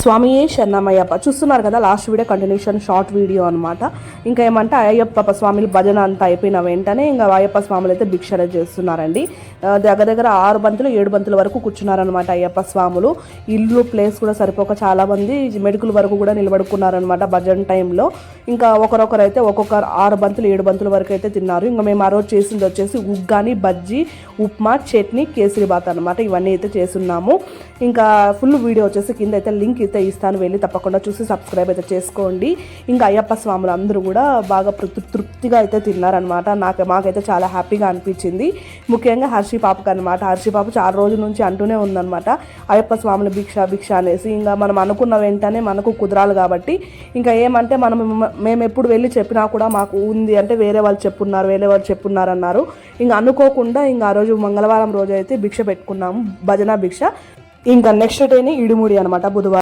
స్వామియే శరణమయ్యప్ప. చూస్తున్నారు కదా last video continuation short video అనమాట ఇంకా ఏమంటే అయ్యప్ప స్వామిలు భజన అంతా అయిపోయిన వెంటనే ఇంకా అయ్యప్ప స్వాములు అయితే భిక్షణ చేస్తున్నారండి. దగ్గర దగ్గర ఆరు బంతులు ఏడు బంతుల వరకు కూర్చున్నారనమాట అయ్యప్ప స్వాములు. ఇల్లు ప్లేస్ కూడా సరిపోక చాలా మంది మెడికల్ వరకు కూడా నిలబడుకున్నారనమాట భజన టైంలో ఇంకా ఒకరొకరు అయితే ఒక్కొక్క ఆరు బంతులు ఏడు బంతుల వరకు అయితే తిన్నారు. ఇంకా మేము ఆ రోజు చేసింది వచ్చేసి ఉగ్గాని బజ్జీ ఉప్మా చట్నీ కేసరి బాత్ అనమాట ఇవన్నీ అయితే చేస్తున్నాము. ఇంకా ఫుల్ వీడియో వచ్చేసి కింద అయితే లింక్ అయితే ఇస్తాను వెళ్ళి తప్పకుండా చూసి సబ్స్క్రైబ్ అయితే చేసుకోండి. ఇంకా అయ్యప్ప స్వాములు అందరూ కూడా బాగా తృప్తిగా అయితే తిన్నారనమాట నాకు మాకైతే చాలా హ్యాపీగా అనిపించింది. ముఖ్యంగా హర్షి పాపకు అనమాట హర్షి పాప చాలా రోజుల నుంచి అంటూనే ఉందన్నమాట. అయ్యప్ప స్వాముల భిక్ష భిక్ష అనేసి ఇంకా మనం అనుకున్న వెంటనే మనకు కుదరాలి కాబట్టి. ఇంకా ఏమంటే మనం మేము ఎప్పుడు వెళ్ళి చెప్పినా కూడా మాకు ఉంది అంటే వేరే వాళ్ళు చెప్పున్నారు వేరే వాళ్ళు చెప్పున్నారు అన్నారు ఇంకా అనుకోకుండా ఇంకా ఆ రోజు మంగళవారం రోజు అయితే భిక్ష పెట్టుకున్నాము. భజన భిక్ష. ఇంకా నెక్స్ట్ డేని ఇడుముడి అనమాట బుధవారం.